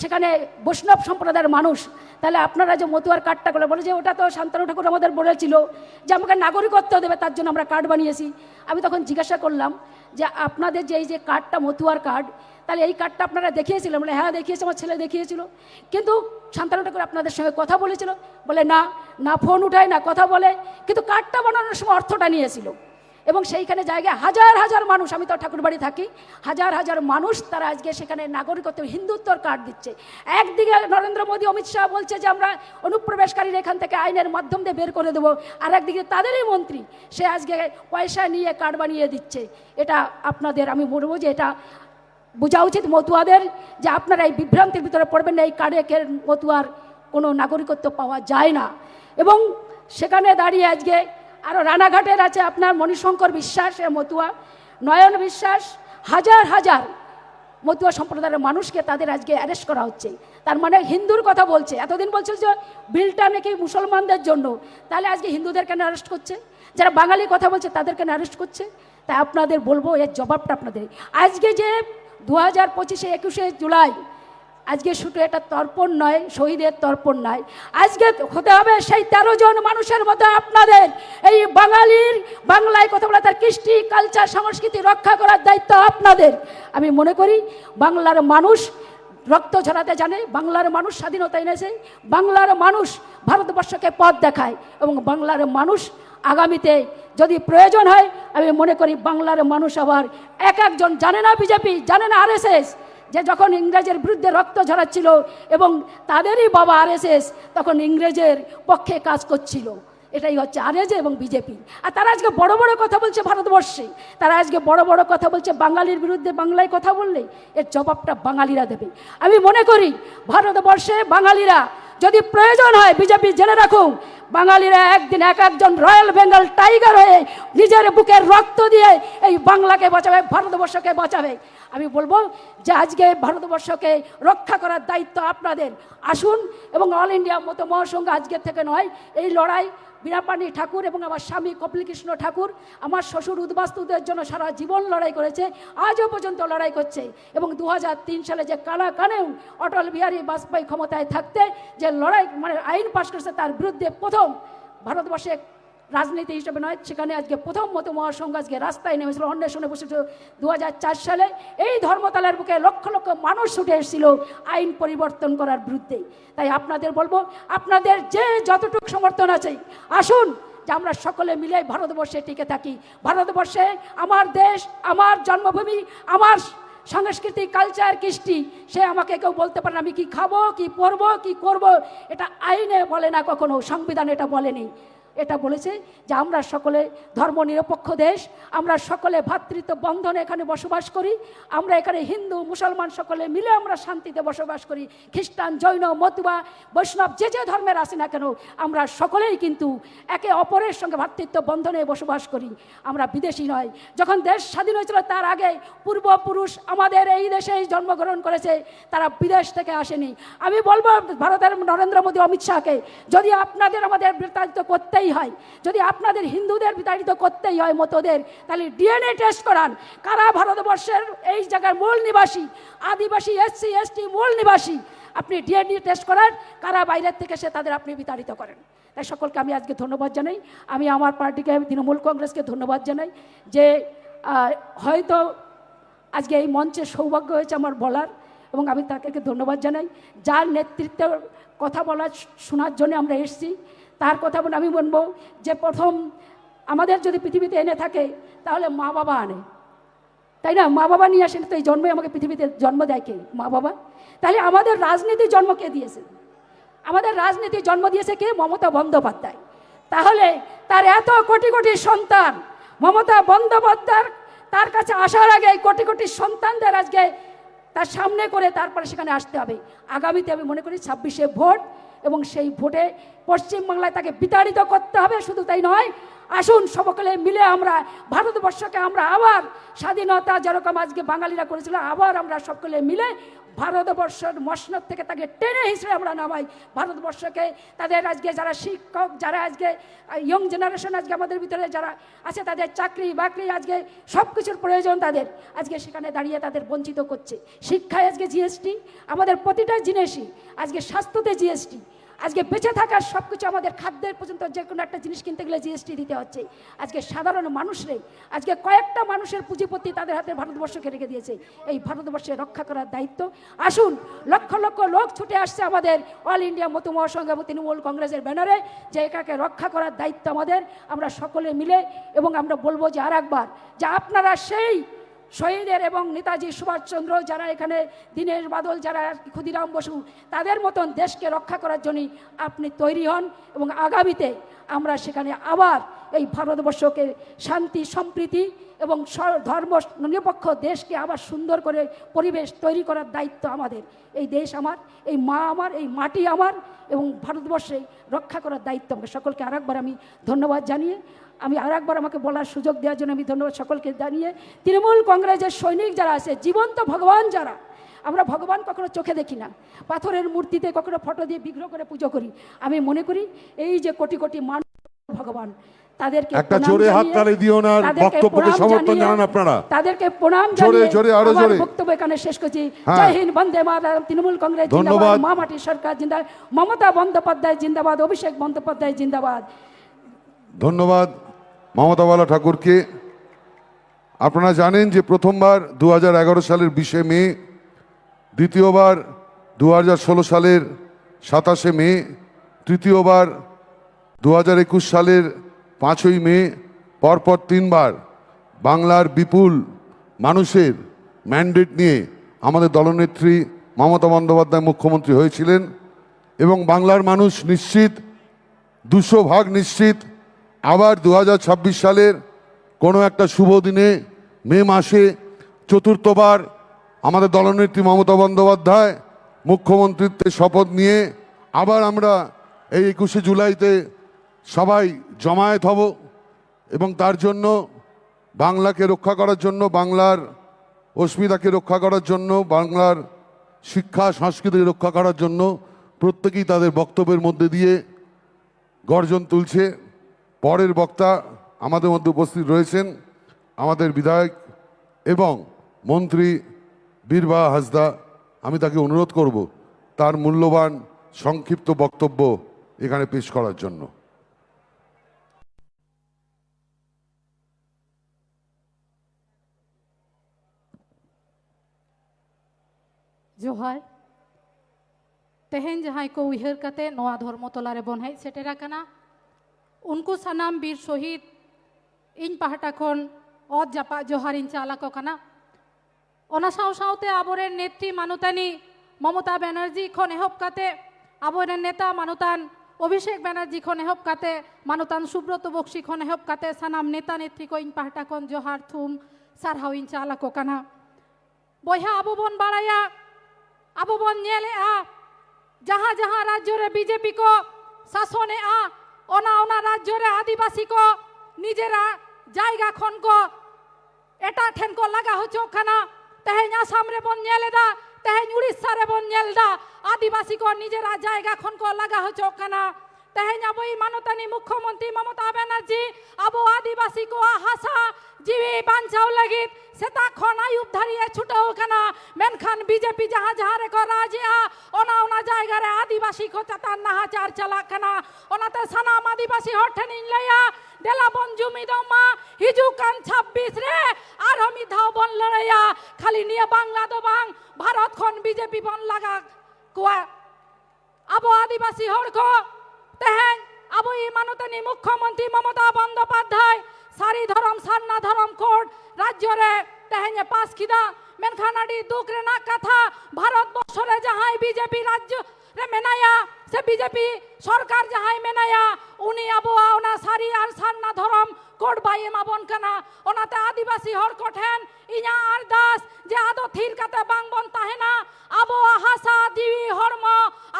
সেখানে বৈষ্ণব সম্প্রদায়ের মানুষ, তাহলে আপনারা যে মতুয়ার কার্ডটা করে বলে যে ওটা তো শান্তনু ঠাকুর আমাদের বলেছিল, যে আমাকে নাগরিকত্ব দেবে, তার জন্য আমরা কার্ড বানিয়েছি। আমি তখন জিজ্ঞাসা করলাম যে আপনাদের যে এই যে কার্ডটা মতুয়ার কার্ড তাহলে এই কার্ডটা আপনারা দেখিয়েছিলেন? বলে হ্যাঁ দেখিয়েছে, আমার ছেলে দেখিয়েছিল। কিন্তু শান্তনু ঠাকুর আপনাদের সঙ্গে কথা বলেছিল। বলে, না না, ফোন উঠায় না, কথা বলে। কিন্তু কার্ডটা বানানোর সময় অর্থটা নিয়েছিল। এবং সেইখানে জায়গায় হাজার হাজার মানুষ, আমি তো ঠাকুরবাড়ি থাকি, হাজার হাজার মানুষ তারা আজকে সেখানে নাগরিকত্ব, হিন্দুত্বর কার্ড দিচ্ছে। একদিকে নরেন্দ্র মোদী, অমিত শাহ বলছে যে আমরা অনুপ্রবেশকারীর এখান থেকে আইনের মাধ্যম দিয়ে বের করে দেবো। আর একদিকে তাদেরই মন্ত্রী, সে আজকে পয়সা নিয়ে কার্ড বানিয়ে দিচ্ছে। এটা আপনাদের, আমি বলব যে এটা বোঝা উচিত মতুয়াদের যে আপনারা এই বিভ্রান্তির ভিতরে পড়বেন না, এই কার্ডের মতুয়ার কোনো নাগরিকত্ব পাওয়া যায় না। এবং সেখানে দাঁড়িয়ে আজকে আরও রানাঘাটের আছে আপনার মণিশঙ্কর বিশ্বাস মতুয়া, নয়ন বিশ্বাস, হাজার হাজার মতুয়া সম্প্রদায়ের মানুষকে তাদের আজকে অ্যারেস্ট করা হচ্ছে। তার মানে হিন্দুর কথা বলছে। এতদিন বলছে যে বিলটা নাকি মুসলমানদের জন্য। তাহলে আজকে হিন্দুদের কেন অ্যারেস্ট করছে? যারা বাঙালি কথা বলছে তাদের কেন অ্যারেস্ট করছে? তাই আপনাদের বলব, এর জবাবটা আপনাদের। আজকে যে দু হাজার পঁচিশে একুশে জুলাই আজকে শুধু এটা তর্পণ নয়, শহীদের তর্পণ নয়। আজকে হতে হবে সেই তেরো জন মানুষের মতো আপনাদের। এই বাঙালির বাংলায় কথা বলা, তার কৃষ্টি, কালচার, সংস্কৃতি রক্ষা করার দায়িত্ব আপনাদের। আমি মনে করি, বাংলার মানুষ রক্ত ঝরাতে জানে, বাংলার মানুষ স্বাধীনতা এনেছে, বাংলার মানুষ ভারতবর্ষকে পথ দেখায় এবং বাংলার মানুষ আগামীতে যদি প্রয়োজন হয়, আমি মনে করি বাংলার মানুষ আবার এক একজন, জানে না বিজেপি, জানে না আরএসএস যে যখন ইংরেজের বিরুদ্ধে রক্ত ঝরাচ্ছিল এবং তাদেরই বাবা আরএসএস তখন ইংরেজের পক্ষে কাজ করছিল। এটাই হচ্ছে আরএজে এবং বিজেপি। আর তারা আজকে বড় বড় কথা বলছে ভারতবর্ষে। তারা আজকে বড় বড় কথা বলছে বাঙালির বিরুদ্ধে বাংলায় কথা বললে এর জবাবটা বাঙালিরা দেবে। আমি মনে করি ভারতবর্ষে বাঙালিরা যদি প্রয়োজন হয় বিজেপি জেনে রাখুন, বাঙালিরা একদিন এক একজন রয়্যাল বেঙ্গল টাইগার হয়ে নিজের বুকের রক্ত দিয়ে এই বাংলাকে বাঁচাবে, ভারতবর্ষকে বাঁচাবে। আমি বলব যে আজকে ভারতবর্ষকে রক্ষা করার দায়িত্ব আপনাদের। আসুন এবং অল ইন্ডিয়া মতো মহাসংঘ আজকের থেকে নয়, এই লড়াই বীরাপাণি ঠাকুর এবং আমার স্বামী কপিলকৃষ্ণ ঠাকুর, আমার শ্বশুর উদ্বাস্তুদের জন্য সারা জীবন লড়াই করেছে, আজও পর্যন্ত লড়াই করছে এবং দু হাজার তিন সালে যে কানা কানেও অটল বিহারী বাজপেয়ী ক্ষমতায় থাকতে, যে লড়াই মানে আইন পাশ করেছে তার বিরুদ্ধে প্রথম ভারতবর্ষে রাজনীতি হিসেবে নয়, সেখানে আজকে প্রথম মতো মহাসংঘ আজকে রাস্তায় নেমেছিল, অন্বেষণে বসেছিল। দু সালে এই ধর্মতলার বুকে লক্ষ লক্ষ মানুষ ছুটে এসেছিল আইন পরিবর্তন করার বিরুদ্ধে। তাই আপনাদের বলব, আপনাদের যে যতটুকু সমর্থন আছে, আসুন যে আমরা সকলে মিলে ভারতবর্ষে টিকে থাকি। ভারতবর্ষে আমার দেশ, আমার জন্মভূমি, আমার সংস্কৃতি কালচার, কৃষ্টি, সে আমাকে কেউ বলতে পারে না, আমি কি খাব, কি পরবো, কি করব, এটা আইনে বলে না কখনো, সংবিধান এটা বলেনি। এটা বলেছে যে আমরা সকলে ধর্মনিরপেক্ষ দেশ, আমরা সকলে ভ্রাতৃত্ব বন্ধনে এখানে বসবাস করি, আমরা এখানে হিন্দু, মুসলমান সকলে মিলে আমরা শান্তিতে বসবাস করি, খ্রিস্টান, জৈন, মতুয়া, বৈষ্ণব, যে যে ধর্মের আসে না কেন, আমরা সকলেই কিন্তু একে অপরের সঙ্গে ভ্রাতৃত্ব বন্ধনে বসবাস করি। আমরা বিদেশি নয়। যখন দেশ স্বাধীন হয়েছিল তার আগে পূর্বপুরুষ আমাদের এই দেশেই জন্মগ্রহণ করেছে, তারা বিদেশ থেকে আসেনি। আমি বলব ভারতের নরেন্দ্র মোদী, অমিত শাহকে, যদি আপনাদের আমাদের বিতাড়িত করতেই হয়। যদি আপনাদের হিন্দুদের বিতাড়িত করতেই হয় মতোদের, তাহলে ডিএনএ টেস্ট করান। কারা ভারতবর্ষের এই জায়গার মূল নিবাসী? আদিবাসী, এসসি, এসটি, মূল নিবাসী? আপনি ডিএনএ টেস্ট করান, কারা বাইরের থেকে সে তাদের আপনি বিতাড়িত করেন। তাই সকলকে আমি আজকে ধন্যবাদ জানাই। আমি আমার পার্টিকে, তৃণমূল কংগ্রেসকে ধন্যবাদ জানাই যে হয়তো আজকে এই মঞ্চে সৌভাগ্য হয়েছে আমার বলার এবং আমি তাকে ধন্যবাদ জানাই। যার নেতৃত্বের কথা বলা শোনার জন্য আমরা এসেছি। তার কথা বলে আমি বলব যে প্রথম আমাদের যদি পৃথিবীতে এনে থাকে, তাহলে মা বাবা আনে। তাই না? মা বাবা নিয়ে আসেন, তো এই জন্মই আমাকে পৃথিবীতে জন্ম দেয় কে? মা বাবা। তাহলে আমাদের রাজনীতির জন্ম কে দিয়েছে? আমাদের রাজনীতি জন্ম দিয়েছে কে? মমতা বন্দ্যোপাধ্যায়। তাহলে তার এত কোটি কোটি সন্তান, মমতা বন্দ্যোপাধ্যায় তার কাছে আসার আগে কোটি কোটি সন্তানদের আজকে তার সামনে করে তারপরে সেখানে আসতে হবে। আগামীতে আমি মনে করি ছাব্বিশে ভোট এবং সেই ভোটে পশ্চিমবাংলায় তাকে বিতাড়িত করতে হবে, শুধু তাই নয়। আসুন সকলে মিলে আমরা ভারতবর্ষকে আমরা আবার স্বাধীনতা যেরকম আজকে বাঙালিরা করেছিল, আবার আমরা সকলে মিলে ভারতবর্ষের মসনদ থেকে তাকে টেনে হিসেবে আমরা নামাই। ভারতবর্ষকে তাদের আজকে যারা শিক্ষক, যারা আজকে ইয়ং জেনারেশন আজকে আমাদের ভিতরে যারা আছে, তাদের চাকরি, বাকরি আজকে সব কিছুর প্রয়োজন তাদের। আজকে সেখানে দাঁড়িয়ে তাদের বঞ্চিত করছে। শিক্ষায় আজকে জিএসটি আমাদের প্রতিটা জিনিসই আজকে স্বাস্থ্যতে জিএসটি আজকে বেঁচে থাকার সব কিছু আমাদের খাদ্যের পর্যন্ত যে কোনো একটা জিনিস কিনতে গেলে জিএসটি দিতে হচ্ছে। আজকে সাধারণ মানুষরাই আজকে কয়েকটা মানুষের পুঁজিপতি তাদের হাতে ভারতবর্ষকে রেখে দিয়েছে। এই ভারতবর্ষে রক্ষা করার দায়িত্ব। আসুন, লক্ষ লক্ষ লোক ছুটে আসছে আমাদের অল ইন্ডিয়া মতো মহাসংঘ এবং তৃণমূল কংগ্রেসের ব্যানারে, যে একাকে রক্ষা করার দায়িত্ব আমাদের। আমরা সকলে মিলে, এবং আমরা বলব যে আর একবার, যে আপনারা সেই শহীদের এবং নেতাজি সুভাষচন্দ্র যারা এখানে, দীনেশ বাদল যারা, ক্ষুদিরাম বসু, তাদের মতন দেশকে রক্ষা করার জন্যই আপনি তৈরি হন এবং আগামীতে আমরা সেখানে আবার এই ভারতবর্ষকে শান্তি, সম্প্রীতি এবং ধর্ম নিরপেক্ষ দেশকে আবার সুন্দর করে পরিবেশ তৈরি করার দায়িত্ব আমাদের। এই দেশ আমার, এই মা আমার, এই মাটি আমার এবং ভারতবর্ষে রক্ষা করার দায়িত্ব আমাকে। সকলকে আরেকবার আমি ধন্যবাদ জানিয়ে, আমি আর একবার আমাকে বলার সুযোগ দেওয়ার জন্য আমি ধন্যবাদ সকলকে জানিয়ে, তৃণমূল কংগ্রেসের সৈনিক যারা আছে, জীবন্ত ভগবান যারা, আমরা ভগবান কখনো চোখে দেখি না। পাথরের মূর্তিতে কখনো ফটো দিয়ে বিগ্রহ করে পুজো করি। আমি মনে করি এই যে কোটি কোটি মানুষ ভগবান তাদেরকে একটা জোরে জানিয়ে, হাততালি দিও না, বক্তব্যকে সমর্থন জানান আপনারা। তাদেরকে প্রণাম জোরে, জোরে, আরও জোরে। বক্তব্য এখানে শেষ করছি হ্যাঁ। জয় হিন্দ বন্দে মাতরম তৃণমূল কংগ্রেস। জিন্দাবাদ মা মাটি সরকার জিন্দাবাদ মমতা বন্দ্যোপাধ্যায় জিন্দাবাদ অভিষেক বন্দ্যোপাধ্যায় জিন্দাবাদ ধন্যবাদ মমতা বালা ঠাকুরকে আপনারা জানেন যে প্রথমবার দু হাজার এগারো সালের বিশে মে দ্বিতীয়বার দু হাজার ষোলো সালের সাতাশে মে তৃতীয়বার দু হাজার একুশ সালের পাঁচই মে পরপর তিনবার বাংলার বিপুল মানুষের ম্যান্ডেট নিয়ে আমাদের দলনেত্রী মমতা বন্দ্যোপাধ্যায় মুখ্যমন্ত্রী হয়েছিলেন এবং বাংলার মানুষ নিশ্চিত, দুশো ভাগ নিশ্চিত, আবার দু হাজার ছাব্বিশ সালের কোনো একটা শুভ দিনে মে মাসে চতুর্থবার আমাদের দলনেত্রী মমতা বন্দ্যোপাধ্যায় মুখ্যমন্ত্রীত্বের শপথ নিয়ে আবার আমরা এই একুশে জুলাইতে সবাই জমায়েত হব এবং তার জন্য বাংলাকে রক্ষা করার জন্য, বাংলার অস্মিতাকে রক্ষা করার জন্য, বাংলার শিক্ষা, সংস্কৃতিকে রক্ষা করার জন্য প্রত্যেকেই তাদের বক্তব্যের মধ্যে দিয়ে গর্জন তুলছে। পরের বক্তা আমাদের মধ্যে উপস্থিত রয়েছেন আমাদের বিধায়ক এবং মন্ত্রী বীরবা হাসদা। আমি তাকে অনুরোধ করব তার মূল্যবান সংক্ষিপ্ত বক্তব্য এখানে পেশ করার জন্য। ᱡᱚᱦᱟᱨ ᱛᱮᱦᱮᱧ ᱡᱟᱦᱟᱸᱭ ᱠᱚ ᱩᱭᱦᱟᱹᱨ ᱠᱟᱛᱮ ᱱᱚᱣᱟ ᱫᱷᱚᱨᱢᱚ ᱛᱚᱞᱟ ᱨᱮᱵᱚᱱ ᱦᱮᱡ ᱥᱮᱴᱮᱨ ᱟᱠᱟᱱᱟ ᱩᱱᱠᱩ ᱥᱟᱱᱟᱢ ᱵᱤᱨ ᱥᱚᱦᱤᱫ ᱤᱧ ᱯᱟᱦᱴᱟ ᱠᱷᱚᱱ ᱚᱛ ᱡᱟᱯᱟᱜ ᱡᱚᱦᱟᱨᱤᱧ ᱪᱟᱞ ᱟᱠᱚ ᱠᱟᱱᱟ ᱚᱱᱟ ᱥᱟᱶ ᱥᱟᱶᱛᱮ ᱟᱵᱚᱨᱮᱱ ᱱᱮᱛᱨᱤ ᱢᱟᱱᱚᱛᱟᱱᱤ ᱢᱚᱢᱚᱛᱟ ᱵᱮᱱᱟᱨᱡᱤ ᱠᱷᱚᱱ ᱮᱦᱚᱵ ᱠᱟᱛᱮ ᱟᱵᱚᱨᱮᱱ ᱱᱮᱛᱟ ᱢᱟᱱᱚᱛᱟᱱ অভিষেক ব্যানার্জি খন এহব কাতে মানতান সুব্রত বক্সি খন এহব কাতে সানাম নেতা নেত্রী কো ইন পাহটা কোন জোহার থুম সারহাও ইন চালা কোকানা বইহা আবো বন বাড়াইয়া अब वो ᱧᱮᱞ ᱡᱟᱦᱟᱸ ᱡᱟᱦᱟᱸ ᱨᱟᱡᱽᱡᱚ ᱨᱮ ᱵᱤᱡᱮᱯᱤ ᱠᱚ ᱥᱟᱥᱚᱱᱮᱜᱼᱟ ᱚᱱᱟ ᱚᱱᱟ ᱨᱟᱡᱽᱡᱚ ᱨᱮ ᱟᱹᱫᱤᱵᱟᱹᱥᱤ ᱠᱚ ᱱᱤᱡᱮᱨᱟᱜ ᱡᱟᱭᱜᱟ ᱠᱷᱚᱱ ᱠᱚ ᱮᱴᱟᱜ ᱴᱷᱮᱱ ᱠᱚ ᱞᱟᱜᱟ ᱦᱚᱪᱚᱜ ᱠᱟᱱᱟ ᱛᱮᱦᱮᱧ ᱟᱥᱟᱢ ᱨᱮᱵᱚᱱ ᱧᱮᱞ ᱛᱮᱦᱮᱧ ᱩᱲᱤᱥᱥᱟ ᱨᱮᱵᱚᱱ ᱧᱮᱞ ᱮᱫᱟ ᱟᱹᱫᱤᱵᱟᱹᱥᱤ ᱠᱚ ᱱᱤᱡᱮᱨᱟᱜ ᱡᱟᱭᱜᱟ ᱠᱷᱚᱱ ᱠᱚ ᱞᱟᱜᱟ ᱦᱚᱪᱚᱜ ᱠᱟᱱᱟ તહેન અબોઈ માનોતાની મુખ્યમંત્રી મમતા બેનર્જી અબો આદિવાસી કો હાસા જીવી બાંચાવ લગી સેતા ખોના ઉપધારીએ છૂટો કના મેન ખાન બીજેપી જહા જહા રે કો રાજ્યા ઓના ઓના જાયગા રે આદિવાસી કો તતા નાહા ચાર ચલા કના ઓના તે સનામ આદિવાસી હોઠે નિન લયા দেলা বন জমি দমা হিজু কান ছাব্বিশ রে আর আমি ধাও বন লড়াইয়া খালি নিয়ে বাংলা দো বাং ভারত খন বিজেপি বন লাগা কোয়া আবো আদিবাসী হড় তেহেন আবু ইমানতনী মুখ্যমন্ত্রী মমতা বন্দ্যোপাধ্যায়, সারি ধরম, সান্না ধরম কোড রাজ্যরে তেহেনে পাস কিদা? মেনখানাডি, দুকরে না কথা? ভারতবর্ষরে যাহাই বিজেপি রাজ্য রে মেনায়া, সে বিজেপি সরকার যাহাই মেনায়া, উনি আবু আওনা, সারি আর সান্না ধরম কোড বাই এমাবন কানা, ওনাতে আদিবাসী হড় কোঠেন ইñা আরদাস যে আদো থির কাতে বাংবন তাহেনা আবহাওয়া হাসা দিবি হর্ম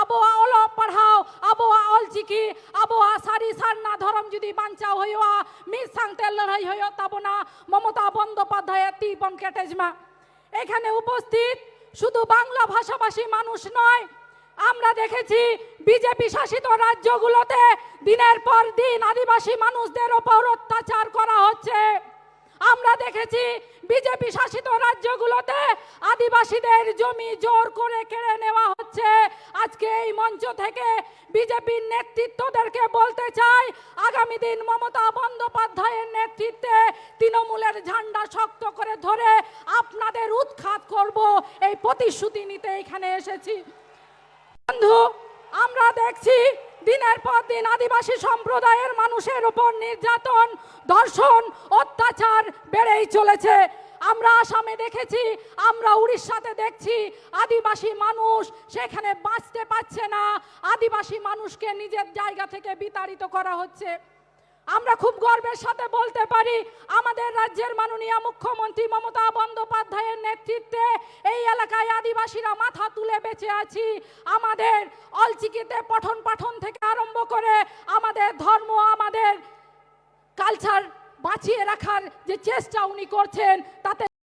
আবহাওয়া অল পড়াও আবহাওয়া অলচিকি আবহাওয়া সারি সারনা ধরম যদি বাঞ্চাও হইয়া মির সাংতে লড়াই হইয়া তাবনা, মমতা বন্দ্যোপাধ্যায় তি বন কেটেজমা এখানে উপস্থিত শুধু বাংলা ভাষাভাষী মানুষ নয় আমরা দেখেছি বিজেপি শাসিত রাজ্যগুলোতে দিনের পর দিন আদিবাসী মানুষদের ওপর অত্যাচার করা হচ্ছে। আমরা দেখেছি বিজেপি শাসিত রাজ্যগুলোতে আদিবাসীদের জমি জোর করে কেড়ে নেওয়া হচ্ছে। আজকে এই মঞ্চ থেকে বিজেপির নেতৃত্বদেরকে বলতে চাই, আগামী দিন মমতা বন্দ্যোপাধ্যায়ের নেতৃত্বে তৃণমূলের ঝান্ডা শক্ত করে ধরে আপনাদের উৎখাত করব। এই প্রতিশ্রুতি নিতে এখানে এসেছি। বন্ধু, আমরা দেখছি দিনের পর দিন আদিবাসী সম্প্রদায়ের মানুষের উপর নির্যাতন, ধর্ষণ, অত্যাচার বেড়েই চলেছে। আমরা আসামে দেখেছি, আমরা উড়িষ্যাতে দেখছি আদিবাসী মানুষ সেখানে বাঁচতে পারছে না। আদিবাসী মানুষকে নিজের জায়গা থেকে বিতাড়িত করা হচ্ছে। আমরা খুব গর্বের সাথে বলতে পারি, আমাদের রাজ্যের মাননীয় মুখ্যমন্ত্রী মমতা বন্দ্যোপাধ্যায়ের নেতৃত্বে এই এলাকায় আদিবাসীরা মাথা তুলে বেঁচে আছি। আমাদের অলচিকিতে পঠন পাঠন থেকে আরম্ভ করে আমাদের ধর্ম, আমাদের কালচার বাঁচিয়ে রাখার যে চেষ্টা উনি করছেন, তাতে